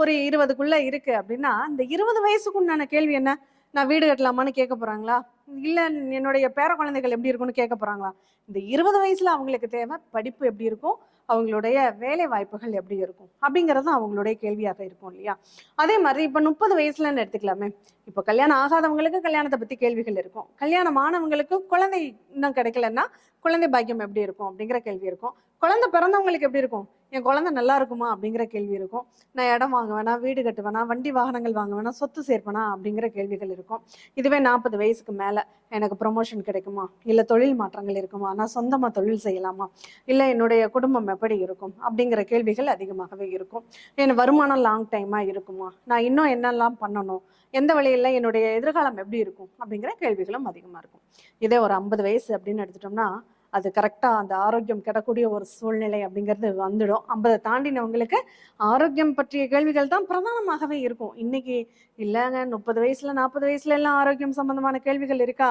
ஒரு இருபதுக்குள்ள இருக்கு அப்படின்னா இந்த இருபது வயசுக்குண்டான கேள்வி என்ன? நான் வீடு கட்டலாமான்னு கேட்க போறாங்களா? இல்ல என்னுடைய பேர குழந்தைகள் எப்படி இருக்கும்னு கேட்க போறாங்களா? இந்த இருபது வயசுல அவங்களுக்கு தேவை படிப்பு எப்படி இருக்கும்? அவங்களுடைய வேலை வாய்ப்புகள் எப்படி இருக்கும்? அப்படிங்கிறது அவங்களுடைய கேள்வியாக இருக்கும் இல்லையா? அதே மாதிரி இப்போ முப்பது வயசுலன்னு எடுத்துக்கலாமே. இப்போ கல்யாணம் ஆகாதவங்களுக்கு கல்யாணத்தை பற்றி கேள்விகள் இருக்கும். கல்யாணம் ஆனவங்களுக்கு குழந்தை இன்னும் கிடைக்கலன்னா குழந்தை பாக்கியம் எப்படி இருக்கும் அப்படிங்கிற கேள்வி இருக்கும். குழந்தை பிறந்தவங்களுக்கு எப்படி இருக்கும்? என் குழந்தை நல்லா இருக்குமா அப்படிங்கிற கேள்வி இருக்கும். நான் இடம் வாங்க வேணாம் வீடு கட்டுவேனா வண்டி வாகனங்கள் வாங்க வேணாம் சொத்து சேர்ப்பேனா அப்படிங்கிற கேள்விகள் இருக்கும். இதுவே நாற்பது வயசுக்கு மேலே எனக்கு ப்ரொமோஷன் கிடைக்குமா? இல்லை தொழில் மாற்றங்கள் இருக்குமா? நான் சொந்தமாக தொழில் செய்யலாமா? இல்லை என்னுடைய குடும்பம் எப்படி இருக்கும்? அப்படிங்கிற கேள்விகள் அதிகமாகவே இருக்கும். என் வருமானம் லாங் டைமாக இருக்குமா? நான் இன்னும் என்னெல்லாம் பண்ணணும்? எந்த வழியில என்னுடைய எதிர்காலம் எப்படி இருக்கும் அப்படிங்கிற கேள்விகளும் அதிகமா இருக்கும். இதே ஒரு ஐம்பது வயசு அப்படின்னு எடுத்துட்டோம்னா அது கரெக்டாக அந்த ஆரோக்கியம் கிடக்கூடிய ஒரு சூழ்நிலை அப்படிங்கிறது வந்துடும். ஐம்பதை தாண்டினவங்களுக்கு ஆரோக்கியம் பற்றிய கேள்விகள் தான் பிரதானமாகவே இருக்கும். இன்னைக்கு இல்லைங்க முப்பது வயசுல நாற்பது வயசுல எல்லாம் ஆரோக்கியம் சம்பந்தமான கேள்விகள் இருக்கா?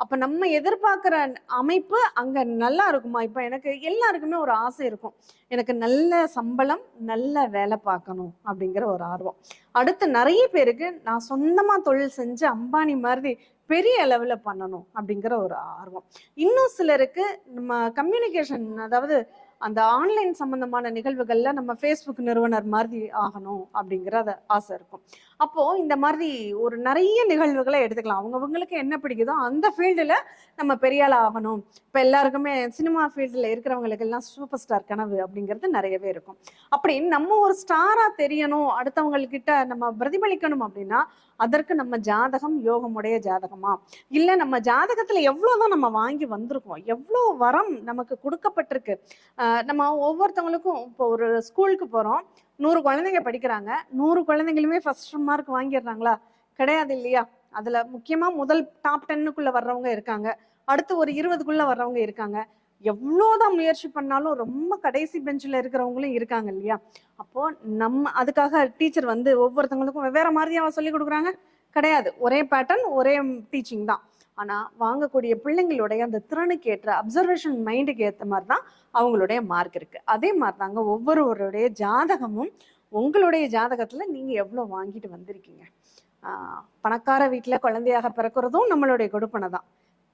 அப்ப நம்ம எதிர்பார்க்குற அமைப்பு அங்க நல்லா இருக்குமா? இப்ப எனக்கு எல்லாருக்குமே ஒரு ஆசை இருக்கும். எனக்கு நல்ல சம்பளம் நல்ல வேலை பார்க்கணும் அப்படிங்கிற ஒரு ஆர்வம். அடுத்து நிறைய பேருக்கு நான் சொந்தமா தொழில் செஞ்சு அம்பானி மாதிரி பெரிய அளவுல பண்ணணும் அப்படிங்கிற ஒரு ஆர்வம். இன்னும் சிலருக்கு நம்ம கம்யூனிகேஷன் அதாவது அந்த ஆன்லைன் சம்பந்தமான நிகழ்வுகளில் நம்ம ஃபேஸ்புக் நிறுவனர் மாதிரி ஆகணும் அப்படிங்கிற ஆசை இருக்கும். அப்போது இந்த மாதிரி ஒரு நிறைய நிகழ்வுகளை எடுத்துக்கலாம். அவங்கவங்களுக்கு என்ன பிடிக்குதோ அந்த ஃபீல்டில் நம்ம பெரிய ஆகணும். இப்போ எல்லாருக்குமே சினிமா ஃபீல்டில் இருக்கிறவங்களுக்கு எல்லாம் சூப்பர் ஸ்டார் கனவு அப்படிங்கிறது நிறையவே இருக்கும். அப்படின்னு நம்ம ஒரு ஸ்டாராக தெரியணும் அடுத்தவங்கக்கிட்ட நம்ம பிரதிபலிக்கணும் அப்படின்னா அதற்கு நம்ம ஜாதகம் யோகமுடைய ஜாதகமா? இல்லை நம்ம ஜாதகத்தில் எவ்வளோதான் நம்ம வாங்கி வந்திருக்கோம் எவ்வளோ வரம் நமக்கு கொடுக்கப்பட்டிருக்கு? நம்ம ஒவ்வொருத்தவங்களுக்கும் இப்போ ஒரு ஸ்கூலுக்கு போகிறோம் நூறு குழந்தைங்க படிக்கிறாங்க நூறு குழந்தைங்களுமே ஃபர்ஸ்ட் மார்க் வாங்கிடுறாங்களா? கிடையாது இல்லையா? அதில் முக்கியமாக முதல் டாப் டென்னுக்குள்ளே வர்றவங்க இருக்காங்க அடுத்து ஒரு இருபதுக்குள்ளே வர்றவங்க இருக்காங்க. எவ்வளோதான் முயற்சி பண்ணாலும் ரொம்ப கடைசி பெஞ்சில் இருக்கிறவங்களும் இருக்காங்க இல்லையா? அப்போ நம்ம அதுக்காக டீச்சர் வந்து ஒவ்வொருத்தவங்களுக்கும் வெவ்வேறு மாதிரியாக சொல்லி கொடுக்குறாங்க. கிடையாது. ஒரே பேட்டர்ன் ஒரே டீச்சிங் தான். ஆனால் வாங்கக்கூடிய பிள்ளைங்களுடைய அந்த திறனுக்கு ஏற்ற அப்சர்வேஷன் மைண்டுக்கு ஏற்ற மாதிரி தான் அவங்களுடைய மார்க் இருக்குது அதே மாதிரி தாங்க ஒவ்வொருவருடைய ஜாதகமும் உங்களுடைய ஜாதகத்தில் நீங்கள் எவ்வளோ வாங்கிட்டு வந்திருக்கீங்க? பணக்கார வீட்டில் குழந்தையாக பிறக்கிறதும் நம்மளுடைய கொடுப்பனை தான்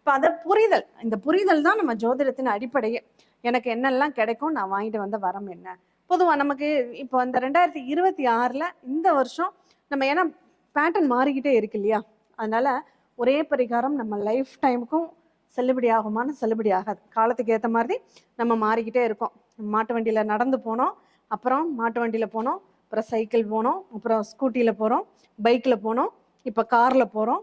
இப்போ அதை புரிதல். இந்த புரிதல் தான் நம்ம ஜோதிடத்தின் அடிப்படையே. எனக்கு என்னெல்லாம் கிடைக்கும் நான் வாங்கிட்டு வந்த வரம் என்ன? பொதுவாக நமக்கு இப்போ இந்த ரெண்டாயிரத்தி இருபத்தி ஆறில் இந்த வருஷம் நம்ம ஏன்னா பேட்டர்ன் மாறிக்கிட்டே இருக்கு இல்லையா? அதனால் ஒரே பரிகாரம் நம்ம லைஃப் டைமுக்கும் செல்லுபடி ஆகுமான்னு செல்லுபடி ஆகாது. காலத்துக்கு ஏற்ற மாதிரி நம்ம மாறிக்கிட்டே இருக்கோம். மாட்டு வண்டியில் நடந்து போனோம் அப்புறம் மாட்டு வண்டியில் போனோம் அப்புறம் சைக்கிள் போனோம் அப்புறம் ஸ்கூட்டியில் போகிறோம் பைக்கில் போனோம் இப்போ காரில் போகிறோம்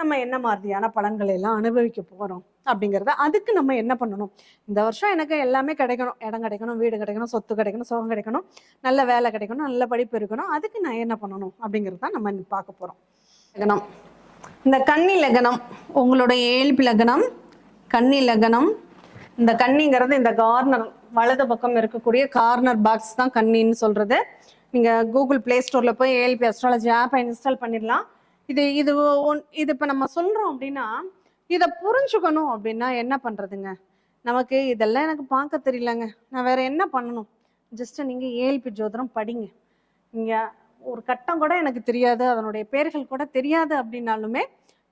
நம்ம என்ன மாதிரியான பலன்களை எல்லாம் அனுபவிக்க போகிறோம் அப்படிங்கிறத அதுக்கு நம்ம என்ன பண்ணணும்? இந்த வருஷம் எனக்கு எல்லாமே கிடைக்கணும். இடம் கிடைக்கணும் வீடு கிடைக்கணும் சொத்து கிடைக்கணும் சுகம் கிடைக்கணும் நல்ல வேலை கிடைக்கணும் நல்ல படிப்பு இருக்கணும். அதுக்கு நான் என்ன பண்ணணும் அப்படிங்கிறது தான் நம்ம பார்க்க போகிறோம் லக்னம். இந்த கன்னி லக்னம் உங்களுடைய ஏழ்பு லக்னம் கன்னி லக்னம். இந்த கன்னிங்கிறது இந்த கார்னர் வலது பக்கம் இருக்கக்கூடிய கார்னர் பாக்ஸ் தான் கன்னின்னு சொல்றது. நீங்கள் கூகுள் பிளே ஸ்டோரில் போய் ஏஎல்பி அஸ்ட்ராலஜி ஆப்பை இன்ஸ்டால் பண்ணிடலாம். இது இது ஒன் இது இப்போ நம்ம சொல்கிறோம் அப்படின்னா இதை புரிஞ்சுக்கணும் அப்படின்னா என்ன பண்ணுறதுங்க நமக்கு இதெல்லாம் எனக்கு பார்க்க தெரியலங்க. நான் வேற என்ன பண்ணணும்? ஜஸ்ட்டு நீங்கள் ஏஎல்பி ஜோதிடம் படிங்க. நீங்கள் ஒரு கட்டம் கூட எனக்கு தெரியாது. அதனுடைய பேர்கள் கூட தெரியாது அப்படின்னாலுமே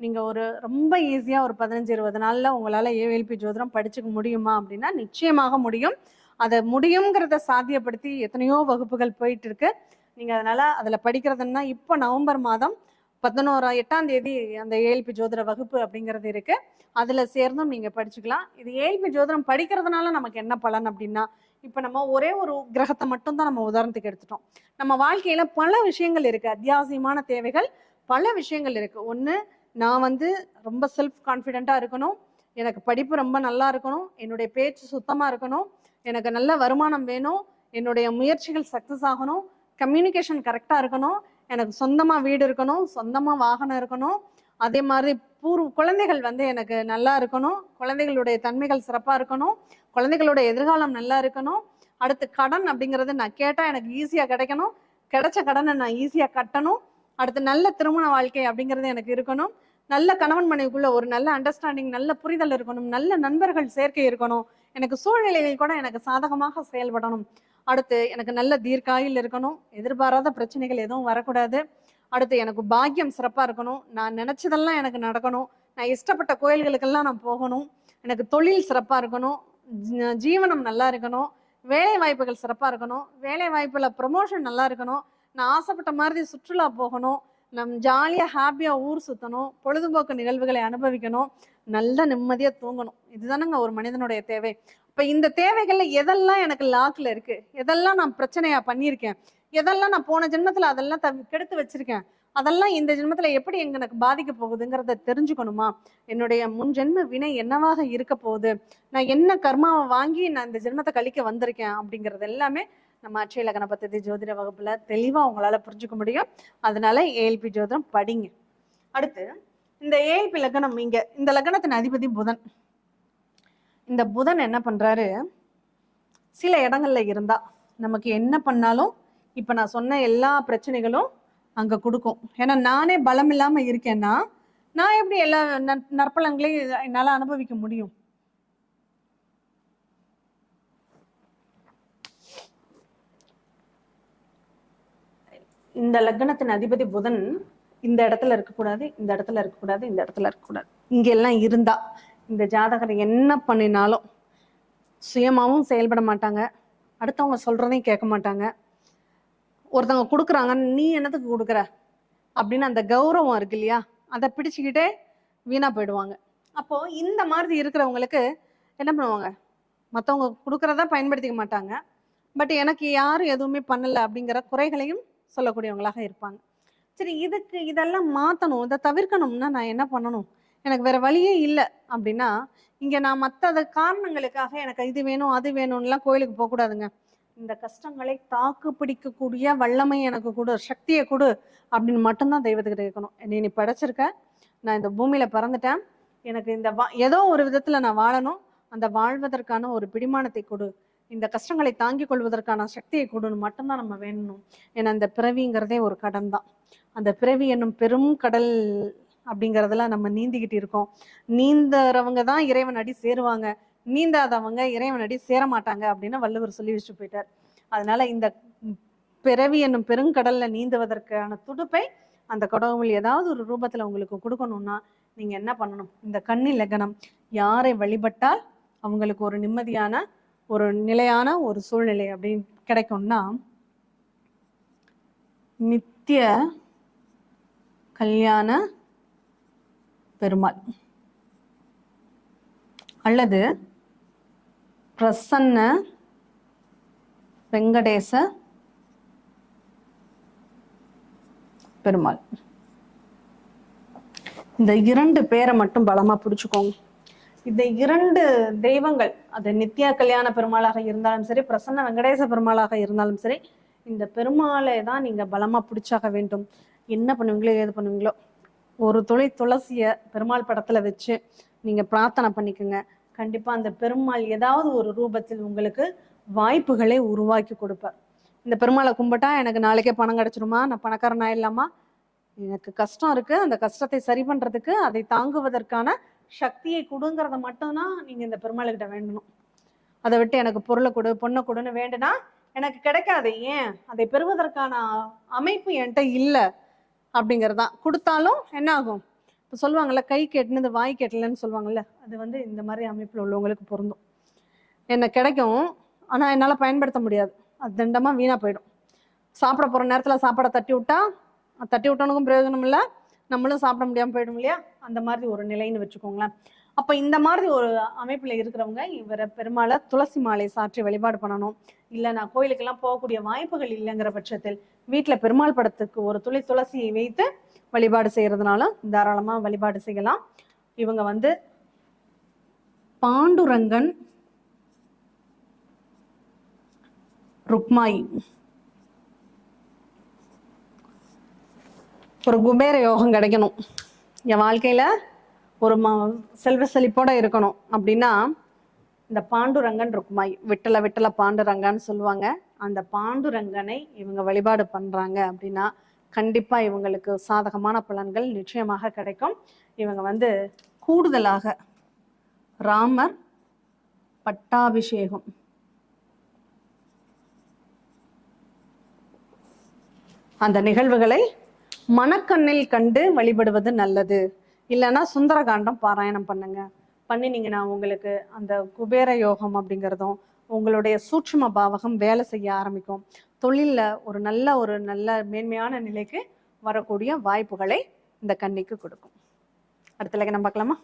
நீங்கள் ஒரு ரொம்ப ஈஸியாக ஒரு பதினஞ்சு இருபது நாளில் உங்களால் ஏஎல்பி ஜோதிடம் படிச்சுக்க முடியுமா அப்படின்னா நிச்சயமாக முடியும். அதை முடியுங்கிறத சாத்தியப்படுத்தி எத்தனையோ வகுப்புகள் போயிட்டு இருக்கு. நீங்கள் அதனால் அதில் படிக்கிறதுன்னா இப்போ நவம்பர் மாதம் பதினோரா எட்டாம் தேதி அந்த ஏஎல்பி ஜோதிட வகுப்பு அப்படிங்கிறது இருக்கு. அதுல சேர்ந்தும் நீங்க படிச்சுக்கலாம். இது ஏஎல்பி ஜோதிடம் படிக்கிறதுனால நமக்கு என்ன பலன் அப்படின்னா இப்போ நம்ம ஒரே ஒரு கிரகத்தை மட்டும் தான் நம்ம உதாரணத்துக்கு எடுத்துட்டோம். நம்ம வாழ்க்கையில பல விஷயங்கள் இருக்கு. அத்தியாவசியமான தேவைகள் பல விஷயங்கள் இருக்கு. ஒன்று நான் வந்து ரொம்ப செல்ஃப் கான்ஃபிடென்ட்டாக இருக்கணும். எனக்கு படிப்பு ரொம்ப நல்லா இருக்கணும். என்னுடைய பேச்சு சுத்தமாக இருக்கணும். எனக்கு நல்ல வருமானம் வேணும். என்னுடைய முயற்சிகள் சக்ஸஸ் ஆகணும். கம்யூனிகேஷன் கரெக்டாக இருக்கணும். எனக்கு சொந்தமாக வீடு இருக்கணும் சொந்தமாக வாகனம் இருக்கணும். அதே மாதிரி பூர்வ குழந்தைகள் வந்து எனக்கு நல்லா இருக்கணும். குழந்தைகளுடைய தன்மைகள் சிறப்பாக இருக்கணும். குழந்தைகளோட எதிர்காலம் நல்லா இருக்கணும். அடுத்து கடன் அப்படிங்கிறது நான் கேட்டால் எனக்கு ஈஸியாக கிடைக்கணும். கிடைச்ச கடனை நான் ஈஸியாக கட்டணும். அடுத்து நல்ல திருமண வாழ்க்கை அப்படிங்கிறது எனக்கு இருக்கணும். நல்ல கணவன் மனைவிக்குள்ள ஒரு நல்ல அண்டர்ஸ்டாண்டிங் நல்ல புரிதல் இருக்கணும். நல்ல நண்பர்கள் சேர்க்கை இருக்கணும். எனக்கு சூழ்நிலைகள் கூட எனக்கு சாதகமாக செயல்படணும். அடுத்து எனக்கு நல்ல தீர்க்காயில் இருக்கணும். எதிர்பாராத பிரச்சனைகள் எதுவும் வரக்கூடாது. அடுத்து எனக்கு பாக்கியம் சிறப்பாக இருக்கணும். நான் நினச்சதெல்லாம் எனக்கு நடக்கணும். நான் இஷ்டப்பட்ட கோயில்களுக்கெல்லாம் நான் போகணும். எனக்கு தொழில் சிறப்பாக இருக்கணும். ஜீவனம் நல்லா இருக்கணும். வேலை வாய்ப்புகள் சிறப்பாக இருக்கணும். வேலை வாய்ப்பில் ப்ரமோஷன் நல்லா இருக்கணும். நான் ஆசைப்பட்ட மாதிரி சுற்றுலா போகணும். நம் ஜாலியாக ஹாப்பியாக ஊர் சுற்றணும் பொழுதுபோக்கு நிகழ்வுகளை அனுபவிக்கணும். நல்ல நிம்மதியாக தூங்கணும். இதுதானங்க ஒரு மனிதனுடைய தேவை. இப்போ இந்த தேவைகள்ல எதெல்லாம் எனக்கு லாக்ல இருக்கு? எதெல்லாம் நான் பிரச்சனையா பண்ணியிருக்கேன்? எதெல்லாம் நான் போன ஜென்மத்துல அதெல்லாம் தவி கெடுத்து வச்சிருக்கேன்? அதெல்லாம் இந்த ஜென்மத்துல எப்படி எங்க எனக்கு பாதிக்க போகுதுங்கிறத தெரிஞ்சுக்கணுமா? என்னுடைய முன் ஜென்ம வினை என்னவாக இருக்க போகுது? நான் என்ன கர்மாவை வாங்கி நான் இந்த ஜென்மத்தை கழிக்க வந்திருக்கேன்? அப்படிங்கிறது எல்லாமே நம்ம அட்சய லக்ன பத்ததி ஜோதிட வகுப்புல தெளிவா உங்களால புரிஞ்சுக்க முடியும். அதனால ஏஎல்பி ஜோதிடம் படிங்க. அடுத்து இந்த ஏஎல்பி லக்னம் இங்க இந்த லக்னத்தின் அதிபதி புதன். இந்த புதன் என்ன பண்றாரு? சில இடங்கள்ல இருந்தா நமக்கு என்ன பண்ணாலும் இப்ப நான் சொன்ன எல்லா பிரச்சனைகளும் அங்க கொடுக்கும். ஏன்னா நானே பலம் இல்லாம இருக்கேன்னா நான் எப்படி எல்லா நற்பலங்களையும் நற்பலன்களையும் அனுபவிக்க முடியும்? இந்த லக்னத்தின் அதிபதி புதன் இந்த இடத்துல இருக்கக்கூடாது இந்த இடத்துல இருக்கக்கூடாது இந்த இடத்துல இருக்கக்கூடாது. இங்கெல்லாம் இருந்தா இந்த ஜாதகர் என்ன பண்ணினாலும் சுயமாகவும் செயல்பட மாட்டாங்க. அடுத்தவங்க சொல்கிறதையும் கேட்க மாட்டாங்க. ஒருத்தவங்க கொடுக்குறாங்க நீ என்னத்துக்கு கொடுக்குற? அப்படின்னு அந்த கௌரவம் இருக்கு இல்லையா? அதை பிடிச்சிக்கிட்டே வீணாக போயிடுவாங்க. அப்போது இந்த மாதிரி இருக்கிறவங்களுக்கு என்ன பண்ணுவாங்க? மற்றவங்க கொடுக்குறத பயன்படுத்திக்க மாட்டாங்க. பட் எனக்கு யாரும் எதுவுமே பண்ணலை அப்படிங்கிற குறைகளையும் சொல்லக்கூடியவங்களாக இருப்பாங்க. சரி இதுக்கு இதெல்லாம் மாற்றணும் இதை தவிர்க்கணும்னா நான் என்ன பண்ணணும்? எனக்கு வேற வழியே இல்லை அப்படின்னா இங்கே நான் மற்ற காரணங்களுக்காக எனக்கு இது வேணும் அது வேணும்லாம் கோயிலுக்கு போகக்கூடாதுங்க. இந்த கஷ்டங்களை தாக்கு பிடிக்கக்கூடிய வல்லமை எனக்கு கொடு சக்தியை கொடு அப்படின்னு மட்டும்தான் தெய்வத்துக்கிட்ட கேட்கணும். என்னை நீ படைச்சிருக்க நான் இந்த பூமியில பிறந்துட்டேன். எனக்கு இந்த வா ஏதோ ஒரு விதத்துல நான் வாழணும். அந்த வாழ்வதற்கான ஒரு பிடிமானத்தை கொடு. இந்த கஷ்டங்களை தாங்கிக் கொள்வதற்கான சக்தியை கொடுன்னு மட்டும்தான் நம்ம வேணும். ஏன்னா அந்த பிறவிங்கிறதே ஒரு கடன் தான் அந்த பிறவி என்னும் பெரும் கடல் அப்படிங்கிறதெல்லாம் நம்ம நீந்திக்கிட்டு இருக்கோம். நீந்தறவங்க தான் இறைவன் அடி சேருவாங்க. நீந்தாதவங்க இறைவன் அடி சேர மாட்டாங்க அப்படின்னு வள்ளுவர் சொல்லி வச்சு போயிட்டார். அதனால இந்த பிறவி என்னும் பெருங்கடல்ல நீந்துவதற்கான துடுப்பை அந்த கடவுள் ஏதாவது ஒரு ரூபத்துல உங்களுக்கு கொடுக்கணும்னா நீங்க என்ன பண்ணணும்? இந்த கண்ணி லக்னம். யாரை வழிபட்டால் அவங்களுக்கு ஒரு நிம்மதியான ஒரு நிலையான ஒரு சூழ்நிலை அப்படின்னு கிடைக்கும்னா நித்திய கல்யாண பெருமாள். அல்லது பிரசன்ன வெங்கடேச பெருமாள். இந்த இரண்டு பேரை மட்டும் பலமா பிடிச்சுக்கோங்க இந்த இரண்டு தெய்வங்கள் அது நித்யா கல்யாண பெருமாளாக இருந்தாலும் சரி பிரசன்ன வெங்கடேச பெருமாளாக இருந்தாலும் சரி இந்த பெருமாளை தான் நீங்க பலமா பிடிச்சாக வேண்டும். என்ன பண்ணுவீங்களோ ஏது பண்ணுவீங்களோ ஒரு துளி துளசியை பெருமாள் படத்தில் வச்சு நீங்கள் பிரார்த்தனை பண்ணிக்கோங்க. கண்டிப்பாக அந்த பெருமாள் ஏதாவது ஒரு ரூபத்தில் உங்களுக்கு வாய்ப்புகளை உருவாக்கி கொடுப்பார். இந்த பெருமாளை கும்பிட்டா எனக்கு நாளைக்கே பணம் கிடச்சிருமா? நான் பணக்காரன் ஆயிடலாமா எனக்கு கஷ்டம் இருக்குது அந்த கஷ்டத்தை சரி பண்ணுறதுக்கு அதை தாங்குவதற்கான சக்தியை கொடுங்கிறத மட்டும்தான் நீங்கள் இந்த பெருமாள்கிட்ட வேண்டணும். அதை விட்டு எனக்கு பொருளை கொடு பொண்ணை கொடுன்னு வேண்டுனா எனக்கு கிடைக்காது. ஏன்? அதை பெறுவதற்கான அமைப்பு என்கிட்ட இல்லை. அப்படிங்கிறதான் கொடுத்தாலும் என்ன ஆகும் இப்போ சொல்லுவாங்கல்ல கை கெட்டினது வாய் கெட்டலன்னு சொல்லுவாங்கல்ல அது வந்து இந்த மாதிரி அமைப்பில் உள்ளவங்களுக்கு பொருந்தும். என்ன கிடைக்கும் ஆனால் என்னால் பயன்படுத்த முடியாது. அது தண்டமாக வீணாக போயிடும். சாப்பிட போகிற நேரத்தில் சாப்பாடை தட்டி விட்டா அது தட்டி விட்டவனுக்கும் பிரயோஜனம் இல்லை நம்மளும் சாப்பிட முடியாமல் போயிடும் இல்லையா? அந்த மாதிரி ஒரு நிலைன்னு வச்சுக்கோங்களேன். அப்போ இந்த மாதிரி ஒரு அமைப்பில் இருக்கிறவங்க இவரை பெருமாளை துளசி மாலை சாற்றி வழிபாடு பண்ணணும். இல்லை நான் கோயிலுக்கெல்லாம் போகக்கூடிய வாய்ப்புகள் இல்லைங்கிற பட்சத்தில் வீட்டில் பெருமாள் படத்துக்கு ஒரு துளி துளசியை வைத்து வழிபாடு செய்யறதுனால தாராளமாக வழிபாடு செய்யலாம். இவங்க வந்து பாண்டுரங்கன் ருக்மாயி. ஒரு குபேர யோகம் கிடைக்கணும். என் வாழ்க்கையில ஒரு ம செல்வ செழிப்போட இருக்கணும். அப்படின்னா இந்த பாண்டுரங்கன் இருக்குமா? விட்டல விட்டல பாண்டுரங்கன்னு சொல்லுவாங்க. அந்த பாண்டுரங்கனை இவங்க வழிபாடு பண்றாங்க அப்படின்னா கண்டிப்பா இவங்களுக்கு சாதகமான பலன்கள் நிச்சயமாக கிடைக்கும். இவங்க வந்து கூடுதலாக ராமர் பட்டாபிஷேகம். அந்த நிகழ்வுகளை மனக்கண்ணில் கண்டு வழிபடுவது நல்லது. இல்லைன்னா சுந்தரகாண்டம் பாராயணம் பண்ணுங்க. பண்ணினீங்கன்னா உங்களுக்கு அந்த குபேர யோகம் அப்படிங்கிறதும் உங்களுடைய சூட்சும பாவகம் வேலை செய்ய ஆரம்பிக்கும். தொழிலில் ஒரு நல்ல ஒரு நல்ல மேன்மையான நிலைக்கு வரக்கூடிய வாய்ப்புகளை இந்த கன்னிக்கு கொடுக்கும். அடுத்த லக்கணம் பார்க்கலாமா?